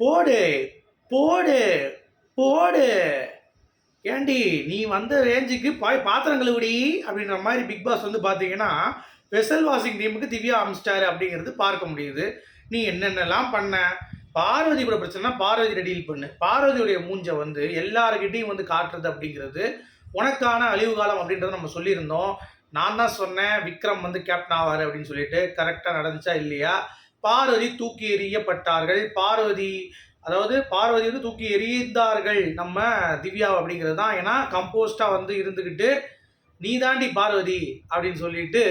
போடு போடு போடு. ஏண்டி நீ வந்த ரேஞ்சுக்கு பாய் பாத்திரம் கழுவுடி அப்படின்ற மாதிரி பிக் பாஸ் வந்து பார்த்தீங்கன்னா வெசல் வாஷிங் டீமுக்கு திவ்யா அமிச்சிட்டாரு அப்படிங்கிறது பார்க்க முடியுது. நீ என்னென்னலாம் பண்ண? பார்வதி கூட பிரச்சனைனா பார்வதி டீல் பண்ணு. பார்வதியுடைய மூஞ்சை வந்து எல்லாருக்கிட்டையும் வந்து காட்டுறது அப்படிங்கிறது உனக்கான அழிவு காலம் அப்படின்றத நம்ம சொல்லியிருந்தோம். நான் தான் சொன்னேன் விக்ரம் வந்து கேப்டன் ஆவார் அப்படின்னு சொல்லிட்டு கரெக்டாக நடந்துச்சா இல்லையா? பார்வதி தூக்கி எறியப்பட்டார்கள். பார்வதி அதாவது பார்வதி வந்து தூக்கி எறிந்தார்கள். நம்ம திவ்யா அப்படிங்கிறது தான். ஏன்னா கம்போஸ்டாக வந்து இருந்துக்கிட்டு நீ தாண்டி பார்வதி அப்படின்னு சொல்லிட்டு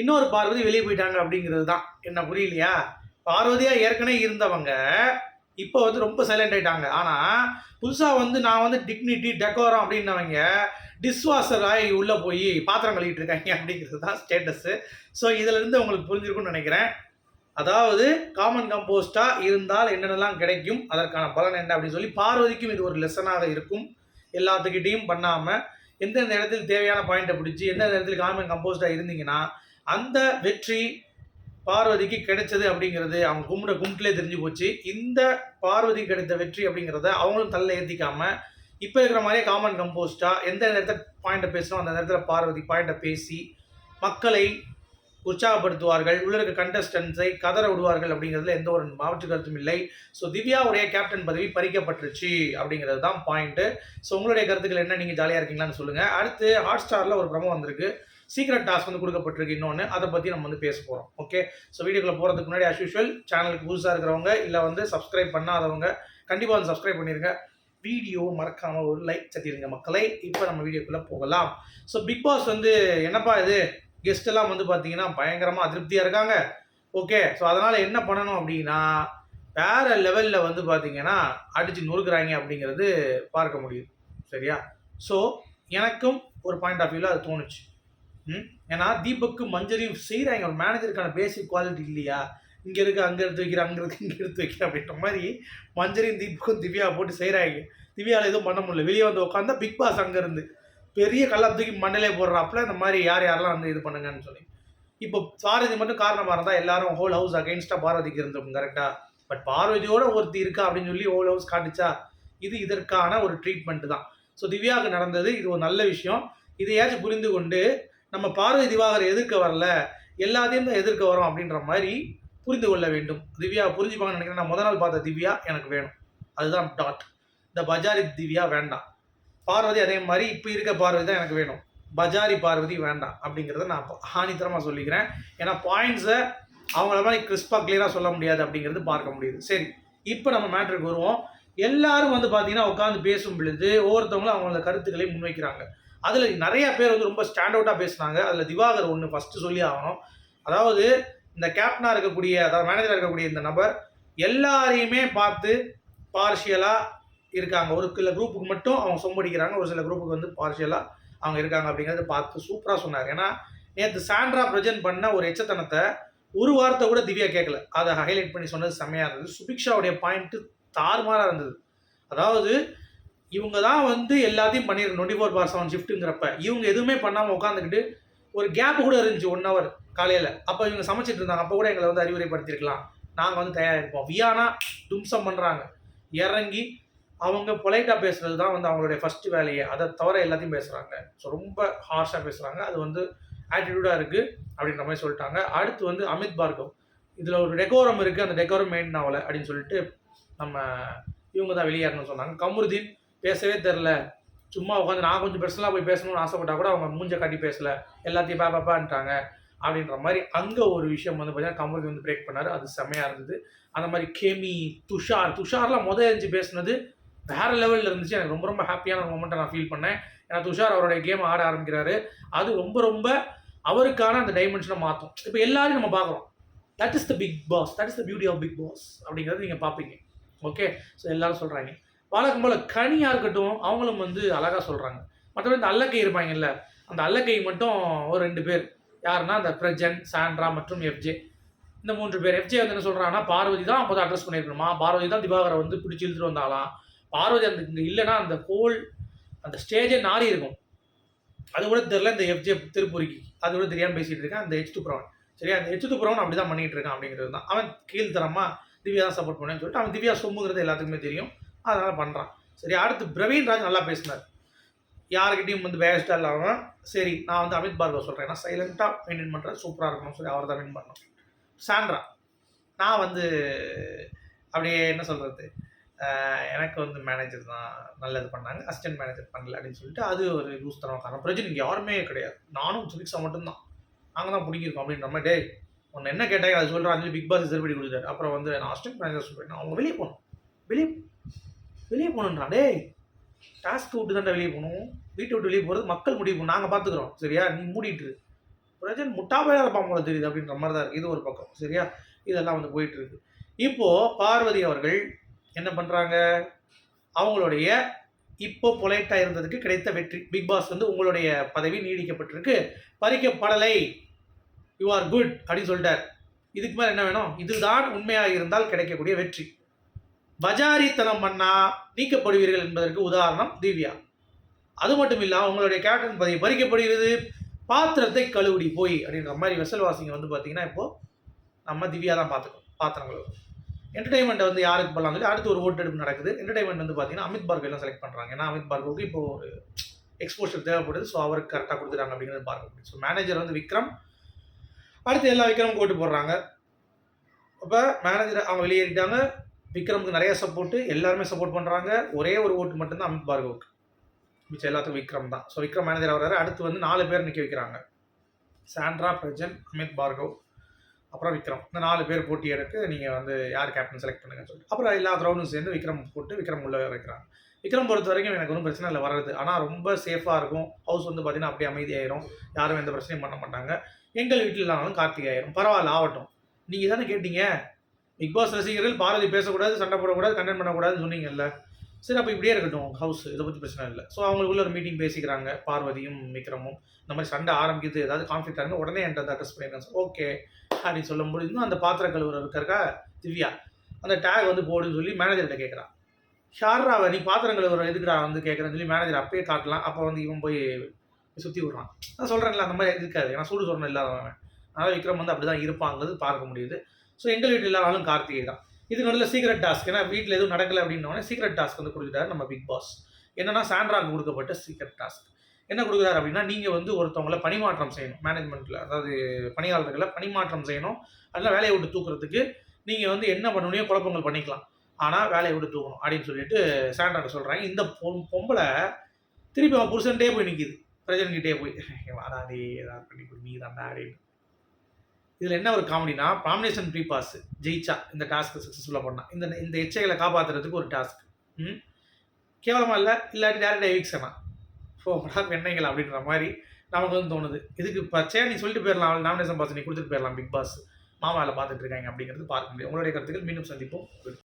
இன்னொரு பார்வதி வெளியே போயிட்டாங்க அப்படிங்கிறது தான். என்ன புரியலையா? பார்வதியாக ஏற்கனவே இருந்தவங்க இப்போ வந்து ரொம்ப சைலண்ட் ஆகிட்டாங்க ஆனால் புதுசாக வந்து நான் வந்து டிக்னிட்டி டெக்கோரம் அப்படின்னவங்க டிஸ்வாஷர் உள்ளே போய் பாத்திரம் கழுவிட்டு இருக்காங்க அப்படிங்கிறது தான் ஸ்டேட்டஸு ஸோ இதிலிருந்து உங்களுக்கு புரிஞ்சிருக்கும்னு நினைக்கிறேன். அதாவது காமன் கம்போஸ்டாக இருந்தால் என்னென்னலாம் கிடைக்கும்? அதற்கான பலன் என்ன அப்படின்னு சொல்லி பார்வதிக்கும் இது ஒரு லெசனாக இருக்கும். எல்லாத்துக்கிட்டையும் பண்ணாமல் எந்தெந்த இடத்துல தேவையான பாயிண்ட்டை பிடிச்சி எந்தெந்த இடத்துல காமன் கம்போஸ்டாக இருந்தீங்கன்னா அந்த வெற்றி பார்வதிக்கு கிடைச்சது அப்படிங்கிறது அவங்க கும்பிட கும்பிட்டுலே தெரிஞ்சு போச்சு. இந்த பார்வதி கிடைத்த வெற்றி அப்படிங்கிறத அவங்களும் தள்ள ஏற்றிக்காமல் இப்போ இருக்கிற மாதிரியே காமன் கம்போஸ்டாக எந்த நேரத்தில் பாயிண்ட்டை பேசணும் அந்த நேரத்தில் பார்வதி பாயிண்ட்டை பேசி மக்களை உற்சாகப்படுத்துவார்கள். உள்ள இருக்க கண்டஸ்டன்ஸை கதற விடுவார்கள் அப்படிங்கிறதுல எந்த ஒரு மாற்று கருத்தும் இல்லை. ஸோ திவ்யாவுடைய கேப்டன் பதவி பறிக்கப்பட்டுருச்சு அப்படிங்கிறது தான் பாயிண்ட்டு ஸோ உங்களுடைய கருத்துக்கள் என்ன? நீங்கள் ஜாலியாக இருக்கீங்களான்னு சொல்லுங்கள் அடுத்து ஹாட் ஸ்டாரில் ஒரு பிரமம் வந்திருக்கு. சீக்ரெட் டாஸ்க் வந்து கொடுக்கப்பட்டிருக்கு இன்னொன்று அதை பற்றி நம்ம வந்து பேச போகிறோம் ஓகே ஸோ வீடியோக்குள்ள போகிறதுக்கு முன்னாடி அஸ் யூஷுவல் சேனலுக்கு புதுசாக இருக்கிறவங்க இல்லை வந்து சப்ஸ்கிரைப் பண்ணாதவங்க கண்டிப்பாக வந்து சப்ஸ்கிரைப் பண்ணிடுங்க வீடியோ மறக்காமல் ஒரு லைக் தட்டிடுங்க மக்களை. இப்போ நம்ம வீடியோக்குள்ளே போகலாம். ஸோ பிக் பாஸ் வந்து என்னப்பா இது? கெஸ்ட் எல்லாம் வந்து பார்த்தீங்கன்னா பயங்கரமாக அதிருப்தியாக இருக்காங்க. ஓகே ஸோ அதனால் என்ன பண்ணணும் அப்படின்னா வேறு லெவலில் வந்து பார்த்தீங்கன்னா அடித்து நொறுக்குறாங்க அப்படிங்கிறது பார்க்க முடியுது சரியா? ஸோ எனக்கும் ஒரு பாயிண்ட் ஆஃப் வியூவில் அது தோணுச்சு. ம்? ஏன்னா தீபக்கு மஞ்சரியும் செய்கிறாங்க ஒரு மேனேஜருக்கான பேசிக் குவாலிட்டி இல்லையா? இங்கே இருக்க அங்கே எடுத்து வைக்கிற அங்கே இருக்கு இங்கே எடுத்து வைக்கிற அப்படின்ற மாதிரி மஞ்சரியும் தீபக்கும் திவ்யா போட்டு செய்கிறாங்க திவ்யாவில் எதுவும் பண்ண முடியல. வெளியே வந்து உட்காந்தா பிக் பாஸ் அங்கேருந்து பெரிய கல்லா தூக்கி மண்டலே போடுறாப்புல இந்த மாதிரி யார் யாரெல்லாம் வந்து இது பண்ணுங்கன்னு சொல்லி. இப்போ பார்வதி மட்டும் காரணமாக இருந்தால் எல்லாரும் ஹோல் ஹவுஸ் அகைன்ஸ்டாக பார்வதிக்கு இருந்திருக்கும் கரெக்டாக பட் பார்வதியோட ஒருத்தி இருக்கா அப்படின்னு சொல்லி ஹோல் ஹவுஸ் காட்டுச்சா இது இதற்கான ஒரு ட்ரீட்மெண்ட் தான். ஸோ திவ்யாவுக்கு நடந்தது இது ஒரு நல்ல விஷயம். இதையாச்சும் புரிந்து கொண்டு நம்ம பார்வதி திவாகர் எதிர்க்க வரல எல்லாத்தையும் தான் எதிர்க்க வரோம் அப்படின்ற மாதிரி புரிந்து கொள்ள வேண்டும். திவ்யா புரிஞ்சுப்பாங்கன்னு நினைக்கிறேன் நான் முத நாள் பார்த்த திவ்யா எனக்கு வேணும். அதுதான் டாட் இந்த பஜாரி திவ்யா வேண்டாம். பார்வதி அதே மாதிரி இப்போ இருக்க பார்வதி தான் எனக்கு வேணும். பஜாரி பார்வதி வேண்டாம் அப்படிங்கிறத நான் ஹானித்தரமாக சொல்லிக்கிறேன். ஏன்னா பாயிண்ட்ஸை அவங்கள மாதிரி கிறிஸ்பாக கிளியராக சொல்ல முடியாது அப்படிங்கிறது பார்க்க முடியுது. சரி இப்போ நம்ம மேட்ருக்கு வருவோம். எல்லாரும் வந்து பார்த்தீங்கன்னா உட்காந்து பேசும் பொழுது ஒவ்வொருத்தவங்களும் அவங்களோட கருத்துக்களை முன்வைக்கிறாங்க. அதில் நிறைய பேர் வந்து ரொம்ப ஸ்டாண்ட் அவுட்டாக பேசுனாங்க. அதில் திவாகர் ஒன்று ஃபஸ்ட்டு சொல்லி ஆகணும். அதாவது இந்த கேப்டனாக இருக்கக்கூடிய அதாவது மேனேஜராக இருக்கக்கூடிய இந்த நபர் எல்லாரையுமே பார்த்து பார்ஷியலாக இருக்காங்க. ஒரு சில குரூப்புக்கு மட்டும் அவங்க சொம்படிக்கிறாங்க ஒரு சில குரூப்புக்கு வந்து பார்ஷியலாக அவங்க இருக்காங்க அப்படிங்கிறத பார்த்து சூப்பராக சொன்னார். ஏன்னா நேற்று சாண்ட்ரா ப்ரெசென்ட் பண்ண ஒரு எச்சத்தனத்தை ஒரு வார்த்தை கூட திவ்யா கேட்கல அதை ஹைலைட் பண்ணி சொன்னது செம்மையாக இருந்தது. சுபிக்ஷாவுடைய பாயிண்ட்டு தாறுமாறாக இருந்தது. அதாவது இவங்க தான் வந்து எல்லாத்தையும் பண்ணிடுறோம் டுவெண்ட்டி ஃபோர் பார் செவன் ஷிஃப்ட்டுங்கிறப்ப இவங்க எதுவுமே பண்ணாமல் உட்காந்துக்கிட்டு ஒரு கேப் கூட இருந்துச்சு ஒன் ஹவர் காலையில். அப்போ இவங்க சமைச்சிட்டு இருந்தாங்க. அப்போ கூட எங்களை வந்து அறிவுரைப்படுத்திருக்கலாம். நாங்கள் வந்து தயாராக இருப்போம் வியானா தும்சம் பண்ணுறாங்க இறங்கி அவங்க பொலைட்டாக பேசுகிறது தான் வந்து அவங்களுடைய ஃபர்ஸ்ட் வேலையை. அதை தவிர எல்லாத்தையும் பேசுகிறாங்க ஸோ ரொம்ப ஹார்ஷாக பேசுகிறாங்க அது வந்து ஆட்டிடியூடாக இருக்குது அப்படின்ற மாதிரி சொல்லிட்டாங்க. அடுத்து வந்து அமித் பார்கவ். இதில் ஒரு டெக்கோரம் இருக்குது அந்த டெக்கோரம் மெயின் ஆகலை அப்படின்னு சொல்லிட்டு நம்ம இவங்க தான் வெளியேறணும்னு சொன்னாங்க. கமருதீன் பேசவே தெரில சும்மா உட்காந்து நான் கொஞ்சம் பெருசெல்லாம் போய் பேசணும்னு ஆசைப்பட்டா கூட அவங்க மூஞ்ச காட்டி பேசலை. எல்லாத்தையும் பா பாப்பான்ட்டாங்க அப்படின்ற மாதிரி அங்கே ஒரு விஷயம் வந்து பார்த்தீங்கன்னா கமருதீன் வந்து பிரேக் பண்ணார். அது செம்மையாக இருந்தது. அந்த மாதிரி கேமி துஷார் துஷார்லாம் முதல் எரிஞ்சு பேசுனது வேற லெவலில் இருந்துச்சு. எனக்கு ரொம்ப ரொம்ப ஹாப்பியான ஒரு மூமெண்ட்டை நான் ஃபீல் பண்ணேன். ஏன்னா துஷார் அவருடைய கேம் ஆட ஆரம்பிக்கிறாரு. அது ரொம்ப ரொம்ப அவருக்கான அந்த டைமென்ஷனை மாற்றும் இப்போ எல்லாரையும் நம்ம பார்க்குறோம். That is the Bigg Boss that is the beauty of Bigg Boss அப்படிங்கிறது நீங்கள் பார்ப்பீங்க. ஓகே ஸோ எல்லாரும் சொல்கிறாங்க வழக்கம் போல் கனியாக இருக்கட்டும் அவங்களும் வந்து அழகாக சொல்கிறாங்க மற்றபடி இந்த அல்லக்கை இருப்பாங்கல்ல அந்த அல்லக்கை மட்டும் ஒரு ரெண்டு பேர். யாருன்னா அந்த பிரஜன் சாண்ட்ரா மற்றும் எஃப்ஜே இந்த மூன்று பேர். எஃப்ஜே வந்து என்ன சொல்கிறாங்கன்னா பார்வதி தான் அப்போ அட்ரஸ் பண்ணியிருக்கணுமா? பார்வதி தான் திவாகரை வந்து பிடிச்சி இழுத்துட்டு வந்தாலாம் பார்வதி அந்த இங்கே இல்லைன்னா அந்த ஹோல் அந்த ஸ்டேஜே நாரி இருக்கும். அது கூட தெரில இந்த எஃப்ஜே திருப்பூரிக்கு. அது கூட தெரியாமல் பேசிகிட்டு இருக்கேன். அந்த ஹெச் டூ ப்ரௌன் சரியா? அந்த ஹெச் டூ ப்ரௌன் அப்படி தான் பண்ணிகிட்டு இருக்கான் அப்படிங்கிறது தான். அவன் கீழ்த்தரமாக திவ்யா தான் சப்போர்ட் பண்ணேன்னு சொல்லிட்டு அவன் திவ்யா சொம்புங்கிறது எல்லாத்துக்குமே தெரியும். அதனால் பண்ணுறான் சரி அடுத்து பிரவீன் ராஜ் நல்லா பேசினார். யாருக்கிட்டையும் வந்து வேஸ்ட்டாக இல்லாமல் சரி நான் வந்து அமித் பார்கவ் சொல்கிறேன் ஏன்னா சைலண்ட்டாக மெயின்டைன் பண்ணுறேன் சூப்பராக இருக்கணும். சொல்லி அவர் தான் வின் பண்ணணும். சாண்ட்ரா. நான் வந்து அப்படியே என்ன சொல்கிறது எனக்கு வந்து மேனேஜர் தான் நல்லது பண்ணாங்க. அசிஸ்டன்ட் மேனேஜர் பண்ணல அப்படின்னு சொல்லிட்டு அது ஒரு லூஸ் தரமாக காரணம். பிரச்சனை இங்கே யாருமே கிடையாது. நானும் சுபிக்ஸா மட்டும்தான். நாங்கள் தான் பிடிக்கிருக்கோம் அப்படின்ற மாதிரி டேய் உன்னை என்ன கேட்டாங்க அது சொல்கிறேன் சொல்லி பிக் பாஸ் ரிசர்வ் பண்ணி கொடுத்தாரு. அப்புறம் வந்து நான் அசிஸ்டன்ட் மேனேஜர் சொல்லிட்டேன் அவங்க வெளியே போகணும். வெளியே வெளியே போகணுன்றா டேய் டாஸ்க் விட்டு தான்டா வெளியே போகணும். வீட்டை விட்டு வெளியே போகிறது மக்கள் முடிவு பண்ணணும் நாங்கள் பார்த்துக்குறோம் சரியா? நீ மூடிட்டு பிரஜன் முட்டாமையாக இருப்பான் போல தெரியுது அப்படின்ற மாதிரி தான் இருக்குது இது ஒரு பக்கம். சரியா? இதெல்லாம் வந்து போயிட்டு இருக்கு. இப்போது பார்வதி அவர்கள் என்ன பண்ணுறாங்க அவங்களுடைய இப்போ பொலைட்டாக இருந்ததுக்கு கிடைத்த வெற்றி. பிக் பாஸ் வந்து உங்களுடைய பதவி நீடிக்கப்பட்டிருக்கு. பறிக்கப்படலை யூ ஆர் குட் அப்படின்னு சொல்லிட்டார். இதுக்கு மேலே என்ன வேணும்? இதுதான் உண்மையாக இருந்தால் கிடைக்கக்கூடிய வெற்றி. பஜாரித்தனம் பண்ணா நீக்கப்படுவீர்கள் என்பதற்கு உதாரணம் திவ்யா. அது மட்டும் இல்லாமல் உங்களுடைய கேப்டன் பதவி பறிக்கப்படுகிறது. பாத்திரத்தை கழுவுடி போய் அப்படின்ற மாதிரி வெசல் வாசிங்க வந்து பார்த்தீங்கன்னா இப்போது நம்ம திவ்யா தான் பார்த்துக்கோம் பாத்திரம் கழுவு என்டர்டைன்மெண்ட் வந்து யாருக்கு பண்ணலாம் சொல்லி அடுத்து ஒரு ஓட்டெடுப்பு நடக்குது. என்டர்டைன்மெண்ட் வந்து பார்த்தீங்கன்னா அமித் பார்கெல்லாம் எல்லாம் செலக்ட் பண்ணுறாங்க ஏன்னா அமித் பார்கவுக்கு இப்போ ஒரு எக்ஸ்போஷர் தேவைப்படுது. ஸோ அவருக்கு கரெக்டாக கொடுத்துட்டாங்க அப்படிங்கிறது பார்க்க முடியும் ஸோ மேனேஜர் வந்து விக்ரம். அடுத்து எல்லா விக்ரமும் ஓட்டு போடுறாங்க. அப்போ மேனேஜர் அவங்க வெளியேறிட்டாங்க. விக்ரமுக்கு நிறைய சப்போர்ட்டு எல்லாருமே சப்போர்ட் பண்ணுறாங்க ஒரே ஒரு ஓட்டு மட்டும்தான் அமித் பார்கவுக்கு மிச்சம் எல்லாத்துக்கும் விக்ரம் தான். ஸோ விக்ரம் மேனேஜர் வர்றாரு. அடுத்து வந்து நாலு பேர் நிற்க வைக்கிறாங்க. சாண்ட்ரா பிரஜன் அமித் பார்கவ் அப்புறம் விக்ரம். இந்த நாலு பேர் போட்டி எடுத்து நீங்கள் வந்து யார் கேப்டன் செலக்ட் பண்ணுங்கன்னு சொல்லிட்டு. அப்புறம் எல்லா க்ரௌண்டும் சேர்ந்து விக்ரம் போட்டு விக்ரம் உள்ள வைக்கிறாங்க விக்ரம் பொறுத்த வரைக்கும் எனக்கு ஒன்றும் பிரச்சனை இல்லை வர்றது. ஆனால் ரொம்ப சேஃபாக இருக்கும். ஹவுஸ் வந்து பார்த்தீங்கன்னா அப்படியே அமைதியாயிரும். யாரும் எந்த பிரச்சனையும் பண்ண மாட்டாங்க. எங்கள் வீட்டில் இல்லாமலும் கார்த்திகை ஆயிரும் பரவாயில்ல ஆகட்டும். நீங்கள் தானே கேட்டீங்க? பிக் பாஸ் ரசிகர்கள் பாரதி பேசக்கூடாது சண்டை போடக்கூடாது கண்டென்ட் பண்ணக்கூடாதுன்னு சொன்னீங்கல்ல. சரி அப்போ இப்படியே இருக்கட்டும் ஹவுஸ் இதை பற்றி பிரச்சனை இல்லை. ஸோ அவங்களுக்குள்ள ஒரு மீட்டிங் பேசிக்கிறாங்க பார்வதியும் விக்ரமும். இந்த மாதிரி சண்டை ஆரம்பிக்குது ஏதாவது கான்ஃப்ளிக் ஆகுங்க உடனே என்கிட்ட வந்து அட்ரஸ் சார் ஓகே அப்படின்னு சொல்லும்போது இன்னும் அந்த பாத்திர கழுவுற இருக்கா திவ்யா. அந்த டேக் வந்து போடுன்னு சொல்லி மேனேஜர்கிட்ட கேட்குறான் ஷார்ரா நீ பாத்திரம் கழுவுற எதுக்குடா வந்து கேட்குறேன்னு சொல்லி மேனேஜர் அப்பயே காட்டலாம். அப்போ வந்து இவன் போய் சுற்றி விட்றான். நான் சொல்கிறேன்ல அந்த மாதிரி இருக்காது. ஏன்னா சூடு சொரணம் இல்லாதவன் அதனால் விக்ரம் வந்து அப்படி தான் இருப்பாங்கிறது பார்க்க முடியுது. ஸோ எங்கள் வீட்டில் இல்லாதாலும் கார்த்திகை தான். இது நடுவில் சீக்ரெட் டாஸ்க் ஏன்னா வீட்டில் எதுவும் நடக்கலை அப்படின்னோடனே சீக்ரெட் டாஸ்க் வந்து கொடுத்துட்டாரு நம்ம பிக் பாஸ் என்னன்னா சாண்ட்ராக்கு கொடுக்கப்பட்ட சீக்ரெட் டாஸ்க் என்ன கொடுக்குறாரு அப்படின்னா நீங்கள் வந்து ஒருத்தவங்கள பணிமாற்றம் செய்யணும். மேனேஜ்மெண்ட்டில் அதாவது பணியாளர்களை பணிமாற்றம் செய்யணும். அதில் வேலையை விட்டு தூக்குறதுக்கு நீங்கள் வந்து என்ன பண்ணணும் குழப்பங்கள் பண்ணிக்கலாம். ஆனால் வேலையை விட்டு தூக்கணும் அப்படின்னு சொல்லிட்டு சாண்ட்ராட்ட சொல்கிறாங்க இந்த பொம்பளை திருப்பி அவன் புருஷன்ட்டே போய் நிற்கிது பிரஜன்கிட்டே போய். வாடாதே ஏதாவது பண்ணி கொடு நீ தான் அப்படின்னு. இதில் என்ன ஒரு காமெடினா ப்ராமினேஷன் ப்ரீ பாஸ் ஜெயிச்சா இந்த டாஸ்க்கு சக்ஸஸ்ஃபுல்லாக பண்ணால் இந்த இந்த எச்சைகளை காப்பாற்றுறதுக்கு ஒரு டாஸ்க் ம்? கேவலமாக இல்லை? இல்லாட்டி டேரக்ட் எவிக்ஷனா ஓ படா அப்படின்ற மாதிரி நமக்கு வந்து தோணுது. இதுக்கு பச்சையாக நீ சொல்லிட்டு போயிடலாம். நாமினேஷன் பாஸ் நீ கொடுத்துட்டு போயிடலாம் பிக் பாஸ் மாமாவில் பார்த்துட்டு இருக்காங்க அப்படிங்கிறது பார்க்க முடியும். உங்களுடைய கருத்துக்கள் மீண்டும் சந்திப்போம்.